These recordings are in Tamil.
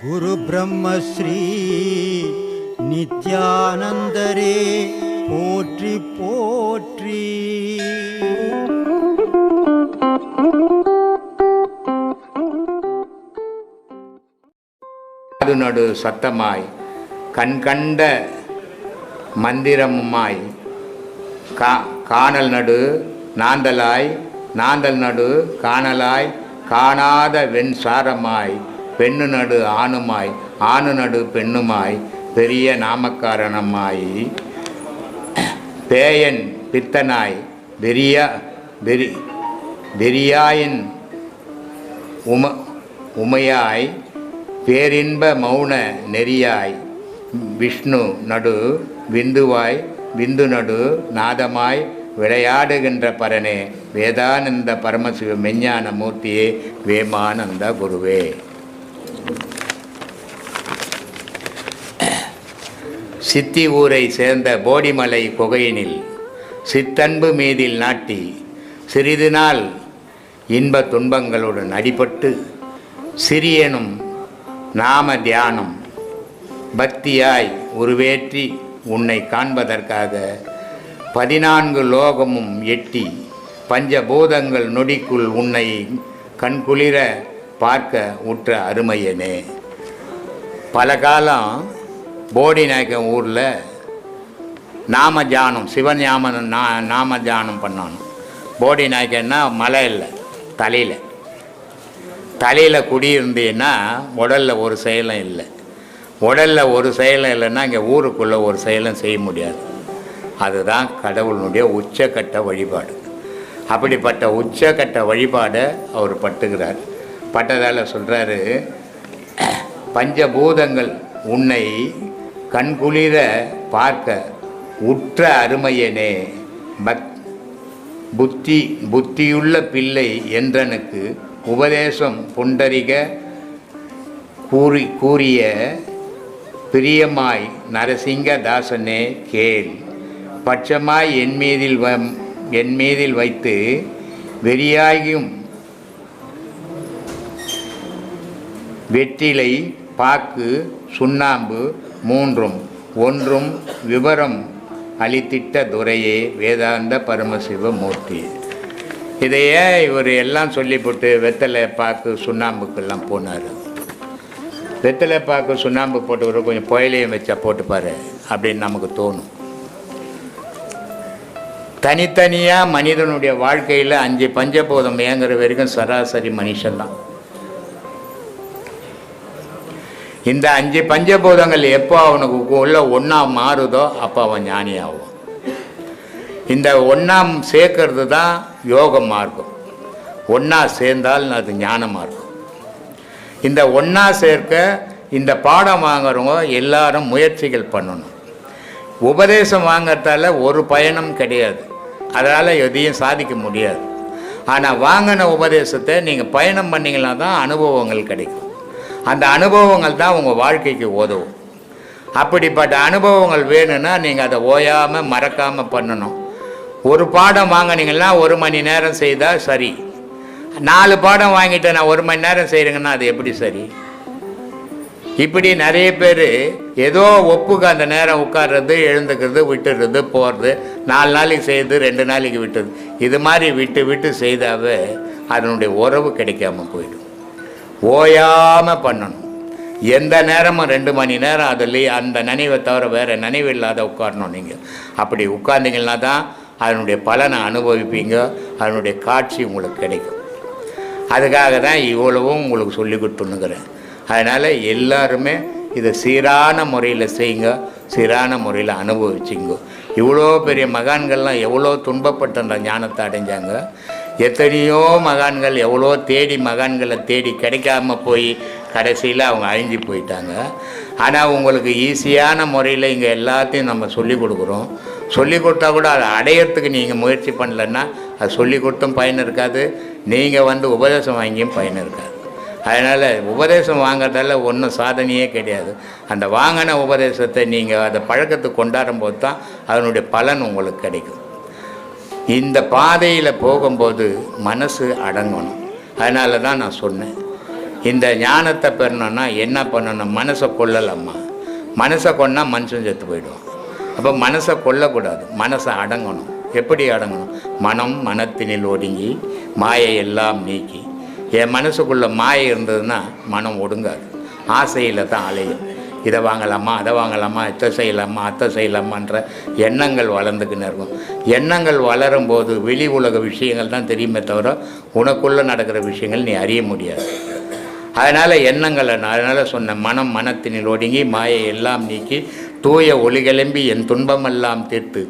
குரு பிரம்மஸ்ரீ நித்யானந்தரே போற்றி போற்றி. அது நடு சத்தமாய் கண்கண்ட மந்திரமுமாய் கா காணல் நடு நாந்தலாய் நாந்தல் நடு காணலாய் காணாத வெண் சாரமாய் பெண்ணு நடு ஆணுமாய் ஆணு நடு பெண்ணுமாய் பெரிய நாமக்காரணமாய் பேயன் பித்தனாய் பெரியா பெரி பெரியாயின் உம உமையாய் பேரின்ப மௌன நெறியாய் விஷ்ணு நடு விந்துவாய் விந்து நடு நாதமாய் விளையாடுகின்ற பரனே வேதானந்த பரமசிவ மெஞ்ஞான மூர்த்தியே வேமானந்த குருவே. சித்தி ஊரை சேர்ந்த போடிமலை குகையினில் சித்தன்பு மீதில் நாட்டி சிறிது நாள் இன்ப துன்பங்களுடன் அடிபட்டு சிறியனும் நாம தியானம் பக்தியாய் உருவேற்றி உன்னை காண்பதற்காக பதினான்கு லோகமும் எட்டி பஞ்சபூதங்கள் நொடிக்குள் உன்னை கண்குளிர பார்க்க உற்ற அருமையனே. பல காலம் போடி நாயக்கம் ஊரில் நாம தியானம் சிவன் ஞாம நா நாம தியானம் பண்ணணும் போடி நாயக்கன்னா மலை இல்லை தலையில் தலையில் குடியிருந்தீன்னா உடலில் ஒரு செயலும் இல்லை. உடலில் ஒரு செயலும் இல்லைன்னா இங்கே ஊருக்குள்ளே ஒரு செயலும் செய்ய முடியாது. அதுதான் கடவுளுடைய உச்சக்கட்ட வழிபாடு. அப்படிப்பட்ட உச்சக்கட்ட வழிபாடை அவர் பட்டுகிறார். பட்டதால் சொல்கிறாரு பஞ்சபூதங்கள் உன்னை கண்குளிர பார்க்க உற்ற அருமையனே. பக் புத்தி புத்தியுள்ள பிள்ளை என்றனுக்கு உபதேசம் புண்டரிக கூறி கூறிய பிரியமாய் நரசிங்க தாசனே கேள். பட்சமாய் என் மீதில் வ என் மீதில் வைத்து வெறியாகியும் வெற்றிலை பாக்கு சுண்ணாம்பு மூன்றும் ஒன்றும் விவரம் அளித்திட்ட துறையே வேதாந்த பரமசிவ மூர்த்தி. இதையே இவர் எல்லாம் சொல்லிவிட்டு வெத்தலை பாக்கு சுண்ணாம்புக்கெல்லாம் போனார். வெத்தலை பாக்கு சுண்ணாம்பு போட்டு கொஞ்சம் புயலையும் வச்சா போட்டுப்பார் அப்படின்னு நமக்கு தோணும். தனித்தனியாக மனிதனுடைய வாழ்க்கையில் அஞ்சு பஞ்சபோதம் இயங்குற வரைக்கும் சராசரி மனுஷன்தான். இந்த அஞ்சு பஞ்சபூதங்கள் எப்போ அவனுக்கு உள்ள ஒன்றா மாறுதோ அப்போ அவன் ஞானி ஆகும் இந்த ஒன்றாம் சேர்க்கறது தான் யோக மார்க்கம். ஒன்றா சேர்ந்தால் அது ஞான மார்க்கம். இந்த ஒன்றா சேர்க்க இந்த பாடம் வாங்குறவங்க எல்லாரும் முயற்சிகள் பண்ணணும். உபதேசம் வாங்கறதால ஒரு பயனும் கிடையாது. அதனால் எதையும் சாதிக்க முடியாது. ஆனால் வாங்கின உபதேசத்தை நீங்கள் பயணம் பண்ணிங்கன்னா தான் அனுபவங்கள் கிடைக்கும். அந்த அனுபவங்கள் தான் உங்கள் வாழ்க்கைக்கு உதவும். அப்படிப்பட்ட அனுபவங்கள் வேணும்னா நீங்கள் அதை ஓயாமல் மறக்காமல் பண்ணணும். ஒரு பாடம் வாங்கினீங்கன்னா ஒரு மணி நேரம் செய்தால் சரி. நாலு பாடம் வாங்கிட்டு நான் ஒரு மணி நேரம் செய்கிறேங்கன்னா அது எப்படி சரி? இப்படி நிறைய பேர் ஏதோ ஒப்புக்கு அந்த நேரம் உட்கார்றது எழுந்துக்கிறது விட்டுறது போகிறது நாலு நாளைக்கு செய்யுது ரெண்டு நாளைக்கு விட்டுறது. இது மாதிரி விட்டு விட்டு செய்தாவே அதனுடைய உறவு கிடைக்காம போயிடும். ஓயாமல் பண்ணணும். எந்த நேரமும் ரெண்டு மணி நேரம் அதுலேயே அந்த நினைவை தவிர வேறு நினைவு இல்லாத உட்காரணும் நீங்கள் அப்படி உட்கார்ந்தீங்கன்னா தான் அதனுடைய பலனை அனுபவிப்பீங்க. அதனுடைய காட்சி உங்களுக்கு கிடைக்கும். அதுக்காக தான் இவ்வளவும் உங்களுக்கு சொல்லி கொடுத்துன்னுக்கிறேன். அதனால் எல்லாருமே இதை சீரான முறையில் செய்யுங்க. சீரான முறையில் அனுபவிச்சிங்க. இவ்வளோ பெரிய மகான்கள்லாம் எவ்வளோ துன்பப்பட்டு அந்த ஞானத்தை அடைஞ்சாங்க. எத்தனையோ மகான்கள் எவ்வளோ தேடி மகான்களை தேடி கிடைக்காம போய் கடைசியில் அவங்க அழிஞ்சு போயிட்டாங்க. ஆனால் உங்களுக்கு ஈஸியான முறையில் இங்கே எல்லாத்தையும் நம்ம சொல்லிக் கொடுக்குறோம். சொல்லி கொடுத்தா கூட அதை அடையிறதுக்கு நீங்கள் முயற்சி பண்ணலன்னா அது சொல்லி கொடுத்தும் பயன் இருக்காது. நீங்கள் வந்து உபதேசம் வாங்கியும் பயன் இருக்காது. அதனால் உபதேசம் வாங்குறதால ஒன்றும் சாதனையே கிடையாது. அந்த வாங்கின உபதேசத்தை நீங்கள் அதை பழக்கத்துக்கு கொண்டாடும் போது தான் அதனுடைய பலன் உங்களுக்கு கிடைக்கும். இந்த பாதையில் போகும்போது மனசு அடங்கணும். அதனால தான் நான் சொன்னேன். இந்த ஞானத்தை பெறணும்னா என்ன பண்ணணும்? மனசை கொல்லலாமா மனசை கொண்டா மனுஷன் செத்து போயிடுவான். அப்போ மனசை கொல்லக்கூடாது. மனசை அடங்கணும். எப்படி அடங்கணும்? மனம் மனத்தினில் ஒடுங்கி மாயை எல்லாம் நீக்கி. என் மனசுக்குள்ளே மாயை இருந்ததுன்னா மனம் ஒடுங்காது. ஆசையில் தான் அலையும். இதை வாங்கலாமா அதை வாங்கலாமா இத்தை செய்யலாமா அத்தை செய்யலாமான்ற எண்ணங்கள் வளர்ந்துக்கின்னு இருக்கும். எண்ணங்கள் வளரும் போது வெளி உலக விஷயங்கள் தான் தெரியுமே தவிர உனக்குள்ளே நடக்கிற விஷயங்கள் நீ அறிய முடியாது. அதனால் எண்ணங்களை நான் அதனால் சொன்னேன் மனம் மனத்தினில் ஒடுங்கி மாயை எல்லாம் நீக்கி தூய ஒளிகிளம்பி என் துன்பமெல்லாம் தீர்த்து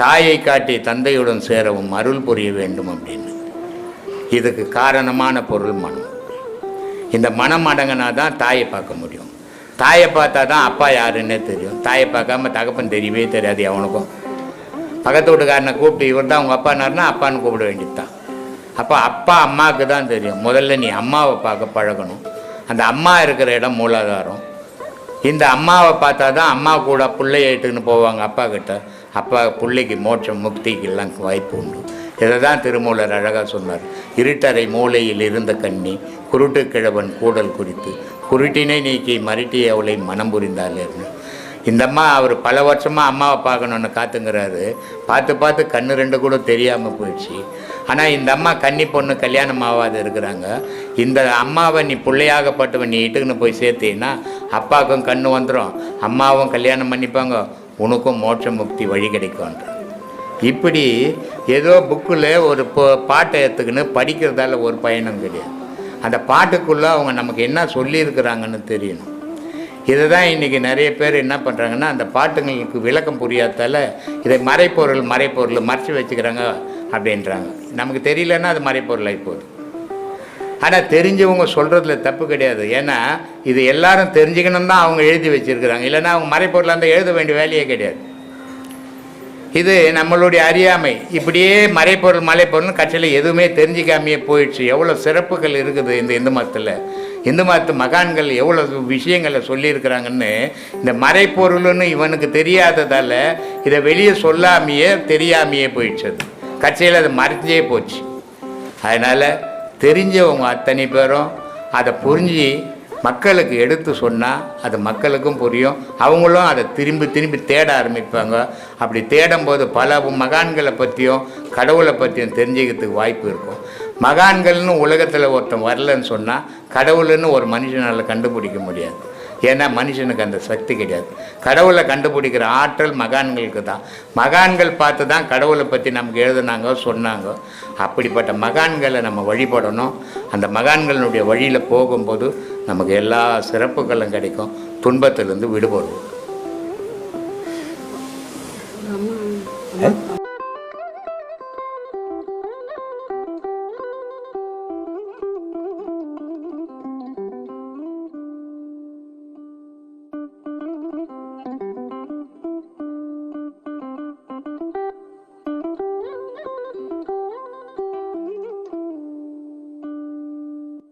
தாயை காட்டி தந்தையுடன் சேரவும் அருள் புரிய வேண்டும் அப்படின்னு. இதுக்கு காரணமான பொருள் மனம். இந்த மனம் அடங்கினா தான் தாயை பார்க்க முடியும். தாயை பார்த்தா தான் அப்பா யாருன்னே தெரியும். தாயை பார்க்காம தகப்பன் தெரியவே தெரியாது அவனுக்கும். பக்கத்து வீட்டுக்காரனை கூப்பிட்டு இவர் தான் உங்கள் அப்பானாருன்னா அப்பான்னு கூப்பிட வேண்டியதுதான். அப்போ அப்பா அம்மாவுக்கு தான் தெரியும். முதல்ல நீ அம்மாவை பார்க்க பழகணும். அந்த அம்மா இருக்கிற இடம் மூலாதாரம். இந்த அம்மாவை பார்த்தா தான் அம்மா கூட பிள்ளைய இட்டுன்னு போவாங்க அப்பா கிட்ட. அப்பா பிள்ளைக்கு மோட்சம் முக்திக்கெல்லாம் வாய்ப்பு உண்டு. இதை தான் திருமூலர் அழகாக சொன்னார். இருட்டறை மூலையில் இருந்த கண்ணி குருட்டு கிழவன் கூடல் குறித்து குருட்டினை நீக்கி மருட்டி அவளை மனம் புரிந்தாலேன்னு இந்த அம்மா அவர் பல வருஷமாக அம்மாவை பார்க்கணுன்னு காத்துங்கிறாரு. பார்த்து பார்த்து கண்ணு ரெண்டு கூட தெரியாமல் போயிடுச்சு. ஆனால் இந்த அம்மா கன்னி பொண்ணு கல்யாணம் ஆகாது இருக்கிறாங்க. இந்த அம்மாவை நீ பிள்ளையாகப்பட்டவன் நீ இட்டுக்குன்னு போய் சேர்த்தீங்கன்னா அப்பாவுக்கும் கண்ணு வந்துடும் அம்மாவும் கல்யாணம் பண்ணிப்பாங்க. உனக்கும் மோட்ச முக்தி வழி கிடைக்கும்ன்ற இப்படி ஏதோ புக்கில் ஒரு பாட்டை எடுத்துக்கின்னு படிக்கிறதால ஒரு பயனும் கிடையாது. அந்த பாட்டுக்குள்ளே அவங்க நமக்கு என்ன சொல்லியிருக்கிறாங்கன்னு தெரியணும். இதை தான் இன்றைக்கி நிறைய பேர் என்ன பண்ணுறாங்கன்னா அந்த பாட்டுங்களுக்கு விளக்கம் புரியாதால இதை மறைப்பொருள் மறைப்பொருள் மறைச்சி வச்சுக்கிறாங்க அப்படின்றாங்க. நமக்கு தெரியலன்னா அது மறைப்பொருளாகி போகுது. ஆனால் தெரிஞ்சவங்க சொல்கிறதுல தப்பு கிடையாது. ஏன்னா இது எல்லாரும் தெரிஞ்சுக்கணும் தான் அவங்க எழுதி வச்சுருக்கிறாங்க. இல்லைன்னா அவங்க மறைப்பொருளாக இருந்தால் எழுத வேண்டிய வேலையே கிடையாது. இது நம்மளுடைய அறியாமை. இப்படியே மறைப்பொருள் மலைப்பொருள் கட்சியில் எதுவுமே தெரிஞ்சிக்காமையே போயிடுச்சு. எவ்வளோ சிறப்புகள் இருக்குது இந்த இந்து மதத்தில். இந்து மதத்து மகான்கள் எவ்வளோ விஷயங்களை சொல்லியிருக்கிறாங்கன்னு இந்த மறைப்பொருள்னு இவனுக்கு தெரியாததால் இதை வெளியே சொல்லாமையே தெரியாமையே போயிடுச்சு அது கட்சியில் அது மறைஞ்சே போச்சு. அதனால் தெரிஞ்சவங்க அத்தனை பேரும் அதை புரிஞ்சு மக்களுக்கு எடுத்து சொன்னால் அது மக்களுக்கும் புரியும். அவங்களும் அதை திரும்பி திரும்பி தேட ஆரம்பிப்பாங்க. அப்படி தேடும்போது பல மகான்களை பற்றியும் கடவுளை பற்றியும் தெரிஞ்சுக்கிறதுக்கு வாய்ப்பு இருக்கும். மகான்கள்னு உலகத்தில் ஒருத்தன் வரலன்னு சொன்னால் கடவுள்னு ஒரு மனுஷனால் கண்டுபிடிக்க முடியாது. ஏன்னா மனுஷனுக்கு அந்த சக்தி கிடையாது. கடவுளை கண்டுபிடிக்கிற ஆற்றல் மகான்களுக்கு தான். மகான்கள் பார்த்து தான் கடவுளை பற்றி நமக்கு எழுதுனாங்க சொன்னாங்க. அப்படிப்பட்ட மகான்களை நம்ம வழிபடணும். அந்த மகான்களுடைய வழியில் போகும்போது நமக்கு எல்லா சிறப்புகளும் கிடைக்கும். துன்பத்திலிருந்து விடுபடுவோம்.